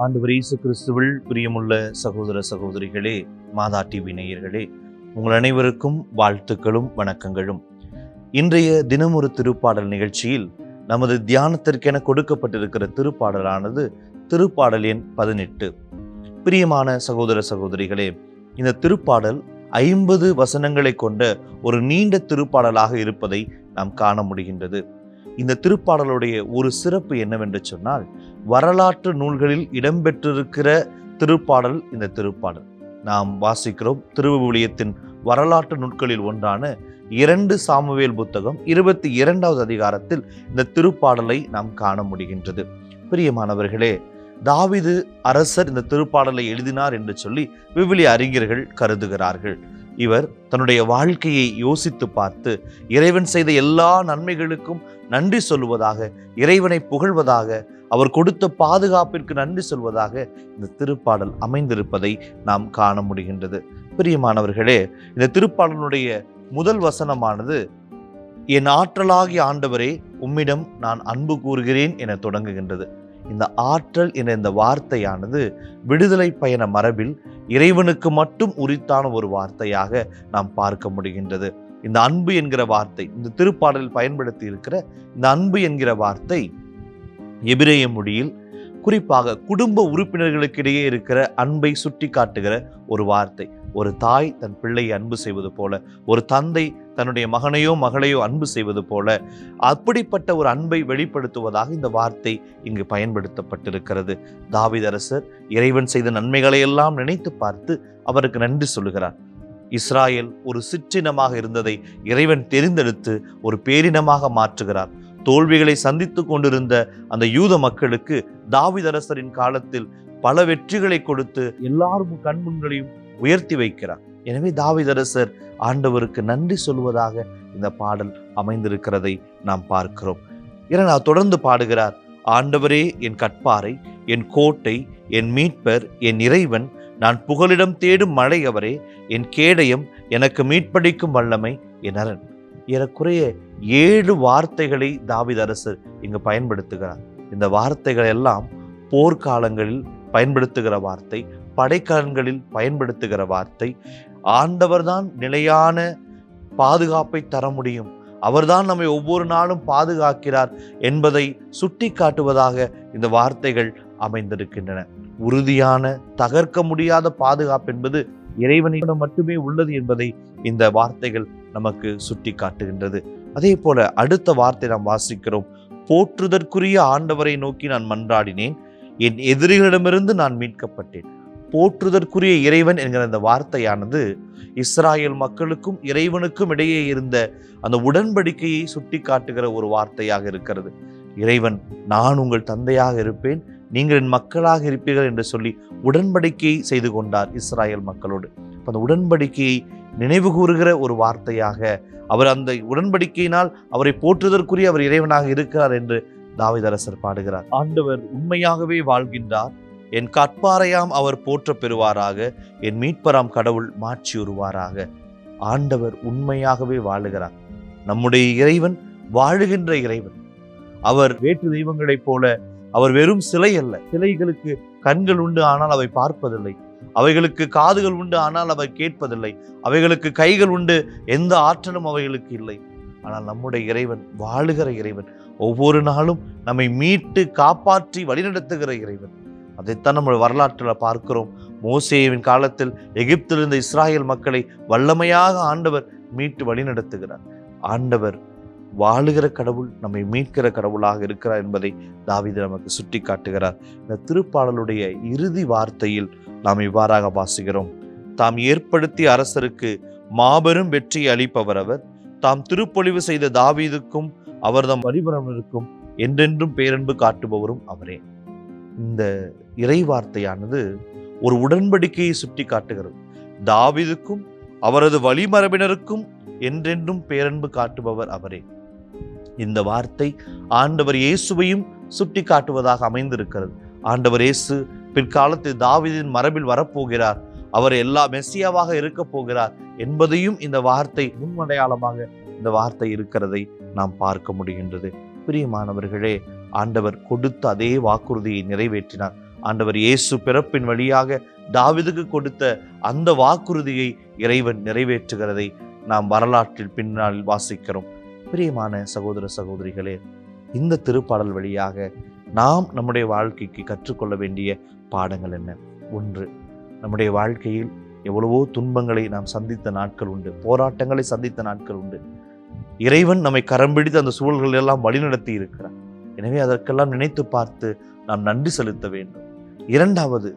ஆண்டவர் இயேசு கிறிஸ்துவில் பிரியமுள்ள சகோதர சகோதரிகளே மாதா டிவி நேயர்களே உங்கள் அனைவருக்கும் வாழ்த்துக்களும் வணக்கங்களும். இன்றைய தினமொரு திருப்பாடல் நிகழ்ச்சியில் நமது தியானத்திற்கென கொடுக்கப்பட்டிருக்கிற திருப்பாடலானது திருப்பாடல் எண் பதினெட்டு. பிரியமான சகோதர சகோதரிகளே இந்த திருப்பாடல் ஐம்பது வசனங்களை கொண்ட ஒரு நீண்ட திருப்பாடலாக இருப்பதை நாம் காண முடிகின்றது. இந்த திருப்பாடலுடைய ஒரு சிறப்பு என்னவென்று சொன்னால் வரலாற்று நூல்களில் இடம்பெற்றிருக்கிற திருப்பாடல் இந்த திருப்பாடல். நாம் வாசிக்கிறோம் திருவிவிலியத்தின் வரலாற்று நூல்களில் ஒன்றான இரண்டு சாமுவேல் புத்தகம் இருபத்தி இரண்டாவது அதிகாரத்தில் இந்த திருப்பாடலை நாம் காண முடிகின்றது. பிரியமானவர்களே தாவிது அரசர் இந்த திருப்பாடலை எழுதினார் என்று சொல்லி விவிலிய அறிஞர்கள் கருதுகிறார்கள். இவர் தன்னுடைய வாழ்க்கையை யோசித்து பார்த்து இறைவன் செய்த எல்லா நன்மைகளுக்கும் நன்றி சொல்வதாக இறைவனை புகழ்வதாக அவர் கொடுத்த பாதுகாப்பிற்கு நன்றி சொல்வதாக இந்த திருப்பாடல் அமைந்திருப்பதை நாம் காண முடிகின்றது. பிரியமானவர்களே இந்த திருப்பாடலுடைய முதல் வசனமானது என் ஆற்றலாகிய ஆண்டவரே உம்மிடம் நான் அன்பு கூறுகிறேன் என தொடங்குகின்றது. இந்த ஆற்றல் என இந்த வார்த்தையானது விடுதலை பயண மரபில் இறைவனுக்கு மட்டும் உரித்தான ஒரு வார்த்தையாக நாம் பார்க்க முடிகின்றது. இந்த அன்பு என்கிற வார்த்தை இந்த திருப்பாடலில் பயன்படுத்தி இருக்கிற இந்த அன்பு என்கிற வார்த்தை எபிரேய மொழியில் குறிப்பாக குடும்ப உறுப்பினர்களுக்கிடையே இருக்கிற அன்பை சுட்டி காட்டுகிற ஒரு வார்த்தை. ஒரு தாய் தன் பிள்ளையை அன்பு செய்வது போல ஒரு தந்தை தன்னுடைய மகனையோ மகளையோ அன்பு செய்வது போல அப்படிப்பட்ட ஒரு அன்பை வெளிப்படுத்துவதாக இந்த வார்த்தை இங்கு பயன்படுத்தப்பட்டிருக்கிறது. தாவிதரசர் இறைவன் செய்த நன்மைகளை எல்லாம் நினைத்து பார்த்து அவருக்கு நன்றி சொல்லுகிறார். இஸ்ராயல் ஒரு சிற்றினமாக இருந்ததை இறைவன் தெரிந்தெடுத்து ஒரு பேரினமாக மாற்றுகிறார். தோல்விகளை சந்தித்து கொண்டிருந்த அந்த யூத மக்களுக்கு தாவிதரசரின் காலத்தில் பல வெற்றிகளை கொடுத்து எல்லாரும் கண்முன்களையும் உயர்த்தி வைக்கிறார். எனவே தாவிதரசர் ஆண்டவருக்கு நன்றி சொல்வதாக இந்த பாடல் அமைந்திருக்கிறதை நாம் பார்க்கிறோம். ஏன்னா தொடர்ந்து பாடுகிறார் ஆண்டவரே என் கட்பாறை என் கோட்டை என் மீட்பர் என் இறைவன் நான் புகலிடம் தேடும் மழை அவரே என் கேடயம் எனக்கு மீட்படிக்கும் வல்லமை என் அரண். ஏறக்குறைய ஏழு வார்த்தைகளை தாவித அரசர் இங்கு பயன்படுத்துகிறார். இந்த வார்த்தைகள் எல்லாம் போர்க்காலங்களில் பயன்படுத்துகிற வார்த்தை படைக்கலன்களில் பயன்படுத்துகிற வார்த்தை. ஆண்டவர்தான் நிலையான பாதுகாப்பை தர முடியும். அவர்தான் நம்மை ஒவ்வொரு நாளும் பாதுகாக்கிறார் என்பதை சுட்டி காட்டுவதாக இந்த வார்த்தைகள் அமைந்திருக்கின்றன. உறுதியான தகர்க்க முடியாத பாதுகாப்பு என்பது இறைவனிடம் மட்டுமே உள்ளது என்பதை இந்த வார்த்தைகள் நமக்கு சுட்டி காட்டுகின்றது அதே போல அடுத்த வார்த்தை நாம் வாசிக்கிறோம் போற்றுதற்குரிய ஆண்டவரை நோக்கி நான் மன்றாடினேன் என் எதிரிகளிடமிருந்து நான் மீட்கப்பட்டேன். போற்றுதற்குரிய இறைவன் என்கிற அந்த வார்த்தையானது இஸ்ராயல் மக்களுக்கும் இறைவனுக்கும் இடையே இருந்த அந்த உடன்படிக்கையை சுட்டி காட்டுகிற ஒரு வார்த்தையாக இருக்கிறது. இறைவன் நான் உங்கள் தந்தையாக இருப்பேன் நீங்கள் என் மக்களாக இருப்பீர்கள் என்று சொல்லி உடன்படிக்கையை செய்து கொண்டார் இஸ்ராயல் மக்களோடு. அந்த உடன்படிக்கையை நினைவு கூறுகிற ஒரு வார்த்தையாக அவர் அந்த உடன்படிக்கையினால் அவரை போற்றுதற்குரிய அவர் இறைவனாக இருக்கிறார் என்று தாவிதரசர் பாடுகிறார். ஆண்டவர் உண்மையாகவே வாழ்கின்றார். என் கற்பாரையாம் அவர் போற்ற பெறுவாராக. என் மீட்பராம் கடவுள் மாற்றியுறுவாராக ஆண்டவர் உண்மையாகவே வாழுகிறார். நம்முடைய இறைவன் வாழுகின்ற இறைவன். அவர் வேற்று தெய்வங்களைப் போல அவர் வெறும் சிலை அல்ல. சிலைகளுக்கு கண்கள் உண்டு ஆனால் அவை பார்ப்பதில்லை. அவைகளுக்கு காதுகள் உண்டு ஆனால் அவை கேட்பதில்லை. அவைகளுக்கு கைகள் உண்டு எந்த ஆற்றலும் அவைகளுக்கு இல்லை. ஆனால் நம்முடைய இறைவன் வாழுகிற இறைவன் ஒவ்வொரு நாளும் நம்மை மீட்டு காப்பாற்றி வழிநடத்துகிற இறைவன். அதைத்தான் நம்ம வரலாற்றில் பார்க்கிறோம். மோசேவின் காலத்தில் எகிப்தில் இருந்த இஸ்ராயல் மக்களை வல்லமையாக ஆண்டவர் மீட்டு வழிநடத்துகிறார். ஆண்டவர் வாழுகிற கடவுள் நம்மை மீட்கிற கடவுளாக இருக்கிறார் என்பதை தாவிது நமக்கு சுட்டி காட்டுகிறார் இந்த திருப்பாடலுடைய இறுதி வார்த்தையில் நாம் இவ்வாறாக வாசுகிறோம் தாம் ஏற்படுத்திய அரசருக்கு மாபெரும் வெற்றி அளிப்பவர் அவர். தாம் திருப்பொழிவு செய்த தாவீதுக்கும் அவர்தம் வரிபரவருக்கும் என்றென்றும் பேரன்பு காட்டுபவரும் அவரே. இந்த இறை வார்த்தையானது ஒரு உடன்படிக்கையை சுட்டி காட்டுகிறது தாவீதுக்கும் அவரது வழிமரபினருக்கும் என்றென்றும் பேரன்பு காட்டுபவர் அவரே. இந்த வார்த்தை ஆண்டவர் இயேசுவையும் சுட்டி காட்டுவதாக அமைந்திருக்கிறது. ஆண்டவர் இயேசு பிற்காலத்தில் தாவிதின் மரபில் வரப்போகிறார். அவர் எல்லா மெஸ்ஸியாவாக இருக்க போகிறார் என்பதையும் இந்த வார்த்தை முன்மடையாளமாக இந்த வார்த்தை இருக்கிறதை நாம் பார்க்க முடிகின்றது. பிரியமானவர்களே ஆண்டவர் கொடுத்த அதே வாக்குறுதியை நிறைவேற்றினார். ஆண்டவர் இயேசு பிறப்பின் வழியாக தாவிதுக்கு கொடுத்த அந்த வாக்குறுதியை இறைவன் நிறைவேற்றுகிறதை நாம் வரலாற்றில் பின்னால் வாசிக்கிறோம். பிரியமான சகோதர சகோதரிகளே இந்த திருப்பாடல் வழியாக நாம் நம்முடைய வாழ்க்கைக்கு கற்றுக்கொள்ள வேண்டிய பாடங்கள் என்ன? ஒன்று நம்முடைய வாழ்க்கையில் எவ்வளவோ துன்பங்களை நாம் சந்தித்த நாட்கள் உண்டு போராட்டங்களை சந்தித்த நாட்கள் உண்டு. இறைவன் நம்மை கரம் பிடித்து அந்த சூழல்கள் எல்லாம் வழிநடத்தி இருக்கிறார். எனவே அதற்கெல்லாம் நினைத்து பார்த்து நாம் நன்றி செலுத்த வேண்டும். இரண்டாவது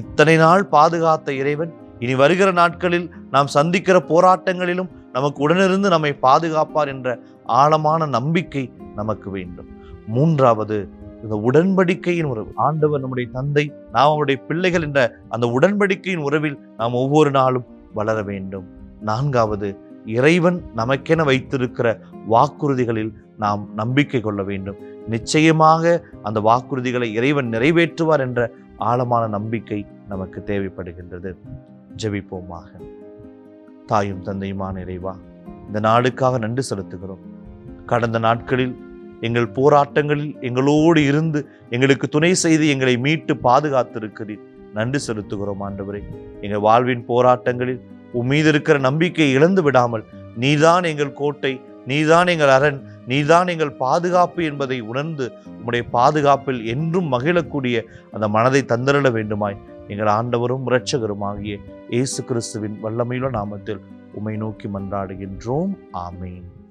இத்தனை நாள் பாதுகாத்த இறைவன் இனி வருகிற நாட்களில் நாம் சந்திக்கிற போராட்டங்களிலும் நமக்கு உடனிருந்து நம்மை பாதுகாப்பார் என்ற ஆழமான நம்பிக்கை நமக்கு வேண்டும். மூன்றாவது இந்த உடன்படிக்கையின் உறவு. ஆண்டவர் நம்முடைய தந்தை நாம் அவருடைய பிள்ளைகள் என்ற அந்த உடன்படிக்கையின் உறவில் நாம் ஒவ்வொரு நாளும் வளர வேண்டும். நான்காவது இறைவன் நமக்கென வைத்திருக்கிற வாக்குறுதிகளில் நாம் நம்பிக்கை கொள்ள வேண்டும். நிச்சயமாக அந்த வாக்குறுதிகளை இறைவன் நிறைவேற்றுவார் என்ற ஆழமான நம்பிக்கை நமக்கு தேவைப்படுகின்றது. ஜெபிப்போமாக. தாயும் தந்தையுமான இறைவா இந்த நாடுக்காக நன்றி செலுத்துகிறோம். கடந்த நாட்களில் எங்கள் போராட்டங்களில் எங்களோடு இருந்து எங்களுக்கு துணை செய்து எங்களை மீட்டு பாதுகாத்திருக்கிறீர். நன்றி செலுத்துகிறோம் ஆண்டவரே. எங்கள் வாழ்வின் போராட்டங்களில் உன் மீது இருக்கிற நம்பிக்கையை இழந்து விடாமல் நீதான் எங்கள் கோட்டை நீதான் எங்கள் அரண் நீதான் எங்கள் பாதுகாப்பு என்பதை உணர்ந்து உம்முடைய பாதுகாப்பில் என்றும் மகிழக்கூடிய அந்த மனதை தந்தரிட வேண்டுமாய். எங்கள் ஆண்டவரும் இரட்சகருமாகிய இயேசு கிறிஸ்துவின் வல்லமையுள்ள நாமத்தில் உமை நோக்கி மன்றாடுகின்றோம். ஆமேன்.